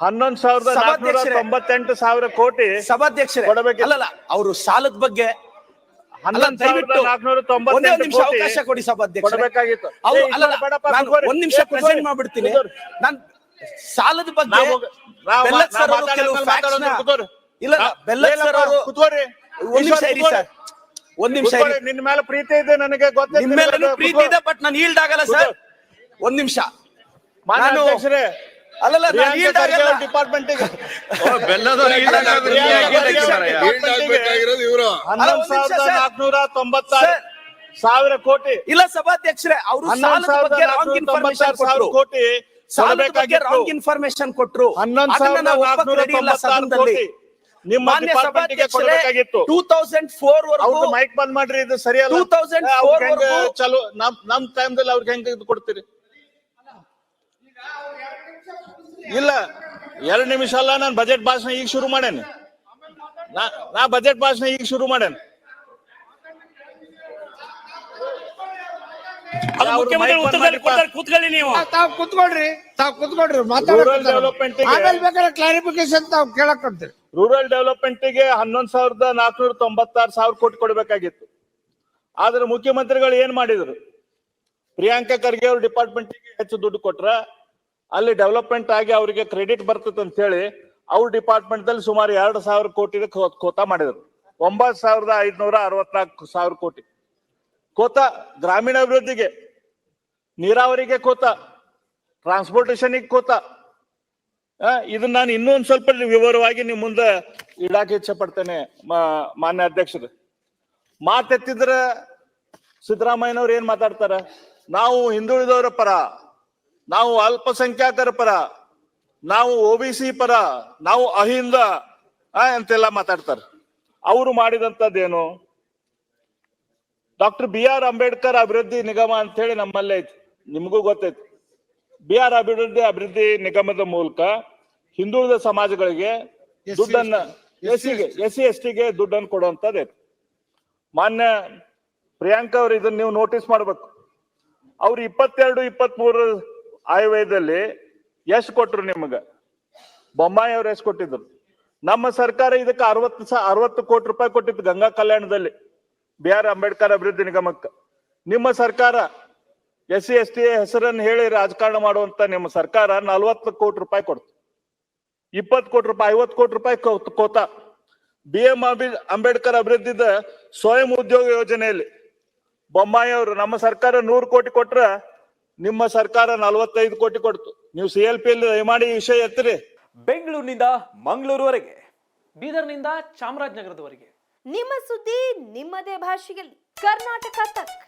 ಹನ್ನೊಂದು ಸಾವಿರದ. ತೊಂಬತ್ತೆಂಟು ಸಾವಿರ ಕೋಟಿ ಸಭಾಧ್ಯಕ್ಷರೇ ಕೊಡಬೇಕು ಅಲ್ಲಲ್ಲ ಅವರು ಸಾಲದ ಬಗ್ಗೆ ಅಲ್ಲ, ನಿಮಿಷ ಅವಕಾಶ ಕೊಡಿ ಸಭಾಧ್ಯಕ್ಷ ನಾನು. ಒಂದ್ ನಿಮಿಷ. ಪ್ರೆಸೆಂಟ್ ಮಾಡ್ಬಿಡ್ತೀನಿ. ನಾನ್ ಸಾಲದ ಬಗ್ಗೆ ಬೆಲ್ಲ ಸರ್ ಕೆಲವು. ಇಲ್ಲ ಬೆಲ್ಲ ಬೆಲ್ಲದ್ ಸರ್ ಅವರು. ಒಂದ್ ನಿಮಿಷ ಇರಿ. ಸರ್ ಒಂದ್ ನಿಮಿಷ ಕೂತ್ಕೊಳ್ಳಿ. ಮೇಲೆ ಪ್ರೀತಿ ಇದೆ ನನಗೆ ಗೊತ್ತಿದೆ ನಿಮ್ ಮೇಲೆ ಪ್ರೀತಿ ಇದೆ ಬಟ್ ನಾನು ಈಲ್ಡ್ ಆಗಲ್ಲ ಸರ್ ಒಂದ್ ನಿಮಿಷ ಮಾನ್ಯ ಸರ್. ಸಾವಿರ ಕೋಟಿ. ಇಲ್ಲ ಸಭಾಧ್ಯಕ್ಷರೇ ಅವರು ಕೋಟಿ ಸಾಲದ ಬಗ್ಗೆ ಕೊಡಬೇಕಾಗಿತ್ತು. ರಾಂಗ್ ಇನ್ಫಾರ್ಮೇಶನ್ ಕೊಟ್ರು. ಹನ್ನೊಂದು ಸಾವಿರದ ನಿಮ್ಮ ಟೂ ತೌಸಂಡ್ ಫೋರ್ ಮೈಕ್ ಬಂದ್ ಮಾಡ್ರಿ ಇದು ಸರಿಯಲ್ಲ. 2004 ಅವ್ರಿಗೆ ಹೆಂಗೆ ವರೆಗೂ- ಚಲೋ ನಮ್ ನಮ್ ಟೈಮ್ದಲ್ಲಿ ಅವ್ರಿಗೆ ಹೆಂಗೆ ಇದು ಕೊಡ್ತೀರಿ? ಇಲ್ಲ ಎರಡು ನಿಮಿಷ ಅಲ್ಲ ನಾನು ಬಜೆಟ್ ಭಾಷಣ ಈಗ ಶುರು ಮಾಡೇನೆ. ನಾ ನಾ ಬಜೆಟ್ ಭಾಷಣ ಈಗ ಶುರು ಮಾಡೇನೆ. ಕೂತ್ಕೊಳ್ಳಿ ನೀವು. ತಾವ್ ಕುತ್ಕೊಳ್ರಿ ತಾವ್ ಕುತ್ಕೊಳ್ರಿ ರೂರಲ್ ಡೆವಲಪ್ಮೆಂಟ್ ಆಮೇಲೆ ಬೇಕಾದ್ರೆ ಕ್ಲಾರಿಫಿಕೇಶನ್ ತಾವ್ ರೂರಲ್ ಡೆವಲಪ್ಮೆಂಟ್ಗೆ ಹನ್ನೊಂದ್ ಸಾವಿರದ ನಾಲ್ಕನೂರ ತೊಂಬತ್ತಾರು ಸಾವಿರ ಕೋಟಿ ಕೊಡಬೇಕಾಗಿತ್ತು. ಆದ್ರೆ ಮುಖ್ಯಮಂತ್ರಿಗಳು ಏನ್ ಮಾಡಿದ್ರು? ಪ್ರಿಯಾಂಕಾ ಖರ್ಗೆ ಅವ್ರ ಡಿಪಾರ್ಟ್ಮೆಂಟ್ ಹೆಚ್ಚು ದುಡ್ಡು ಕೊಟ್ರ ಅಲ್ಲಿ ಡೆವಲಪ್ಮೆಂಟ್ ಆಗಿ ಅವರಿಗೆ ಕ್ರೆಡಿಟ್ ಬರ್ತದೆ ಅಂತ ಹೇಳಿ ಅವ್ರ ಡಿಪಾರ್ಟ್ಮೆಂಟ್ ದಲ್ಲಿ ಸುಮಾರು ಎರಡು ಸಾವಿರ ಕೋಟಿ ಕೋತಾ ಮಾಡಿದ್ರು. ಒಂಬತ್ ಸಾವಿರದ ಐದುನೂರ ಅರವತ್ನಾಲ್ಕು ಸಾವಿರ ಕೋಟಿ. ಕೋತ ಗ್ರಾಮೀಣ ಅಭಿವೃದ್ಧಿಗೆ ನೀರಾವರಿಗೆ ಕೋತ ಟ್ರಾನ್ಸ್ಪೋರ್ಟೇಷನ್ಗೆ ಕೋತ. ಇದನ್ನ ನಾನು ಇನ್ನೊಂದು ಸ್ವಲ್ಪ ವಿವರವಾಗಿ ನಿಮ್ಮ ಮುಂದೆ ಇಡಾಕೆ ಇಚ್ಛೆ ಪಡ್ತೇನೆ ಮಾನ್ಯ ಅಧ್ಯಕ್ಷರು. ಮಾತೆತ್ತಿದ್ರ ಸಿದ್ದರಾಮಯ್ಯನವ್ರು ಏನ್ ಮಾತಾಡ್ತಾರ? ನಾವು ಹಿಂದುಳಿದವರ ಪರ ನಾವು ಅಲ್ಪಸಂಖ್ಯಾತರ ಪರ ನಾವು ಒ ಬಿ ಸಿ ಪರ ನಾವು ಅಹಿಂದ ಅಂತೆಲ್ಲ ಮಾತಾಡ್ತಾರೆ. ಅವರು ಮಾಡಿದಂಥದ್ದೇನು? ಡಾಕ್ಟರ್ ಬಿ ಆರ್ ಅಂಬೇಡ್ಕರ್ ಅಭಿವೃದ್ಧಿ ನಿಗಮ ಅಂತ ಹೇಳಿ ನಮ್ಮಲ್ಲೇ ಐತಿ. ನಿಮಗೂ ಗೊತ್ತೈತಿ. ಬಿ ಆರ್ ಅಭಿವೃದ್ಧಿ ಅಭಿವೃದ್ಧಿ ನಿಗಮದ ಮೂಲಕ ಹಿಂದುಳಿದ ಸಮಾಜಗಳಿಗೆ ದುಡ್ಡನ್ನ ಎಸ್ ಸಿಗೆ ಎಸ್ ಸಿ ಎಸ್ ಟಿಗೆ ದುಡ್ಡನ್ನು ಕೊಡುವಂತದ್ದು ಮಾನ್ಯ ಪ್ರಿಯಾಂಕಾ ಅವ್ರು ಇದನ್ನ ನೀವು ನೋಟಿಸ್ ಮಾಡ್ಬೇಕು. ಅವ್ರು ಇಪ್ಪತ್ತೆರಡು ಇಪ್ಪತ್ತ್ ಮೂರು ಆಯವ್ಯಯದಲ್ಲಿ ಎಷ್ಟು ಕೊಟ್ರು ನಿಮಗ. ಬೊಮ್ಮಾಯಿ ಅವ್ರು ಎಷ್ಟು ಕೊಟ್ಟಿದ್ರು. ನಮ್ಮ ಸರ್ಕಾರ ಇದಕ್ಕೆ ಅರವತ್ತು ಸ, ಅರವತ್ತು ಕೋಟಿ ರೂಪಾಯಿ ಕೊಟ್ಟಿತ್ತು ಗಂಗಾ ಕಲ್ಯಾಣದಲ್ಲಿ ಬಿ ಆರ್ ಅಂಬೇಡ್ಕರ್ ಅಭಿವೃದ್ಧಿ ನಿಗಮಕ್ಕೆ. ನಿಮ್ಮ ಸರ್ಕಾರ, ಎಸ್ ಸಿ, ಎಸ್ ಟಿ ಹೆಸರನ್ನು ಹೇಳಿ ರಾಜಕಾರಣ ಮಾಡುವಂತ ನಿಮ್ಮ ಸರ್ಕಾರ ನಲ್ವತ್ತು ಕೋಟಿ ರೂಪಾಯಿ ಕೊಡ್ತು. ಇಪ್ಪತ್ತು ಕೋಟಿ ರೂಪಾಯಿ, ಐವತ್ತು ಕೋಟಿ ರೂಪಾಯಿ ಕೋತ ಬಿ ಎಂ ಅಂಬೇಡ್ಕರ್ ಅಭಿವೃದ್ಧಿದ ಸ್ವಯಂ ಉದ್ಯೋಗ ಯೋಜನೆಯಲ್ಲಿ ಬೊಮ್ಮಾಯಿ ಅವರು ನಮ್ಮ ಸರ್ಕಾರ ನೂರು ಕೋಟಿ ಕೊಟ್ರ ನಿಮ್ಮ ಸರ್ಕಾರ ನಲವತ್ತೈದು ಕೋಟಿ ಕೊಡ್ತು. ನೀವು ಸಿ ಎಲ್ ಪಿ ಎಲ್ ದಯಮಾಡಿ ಈ ವಿಷಯ ಎತ್ತರಿ. ಬೆಂಗಳೂರಿನಿಂದ ಮಂಗಳೂರುವರೆಗೆ. ಬೀದರ್ನಿಂದ ಚಾಮರಾಜನಗರದವರೆಗೆ. ನಿಮ್ಮ ಸುದ್ದಿ ನಿಮ್ಮದೇ ಭಾಷೆಯಲ್ಲಿ. ಕರ್ನಾಟಕ ತಕ್.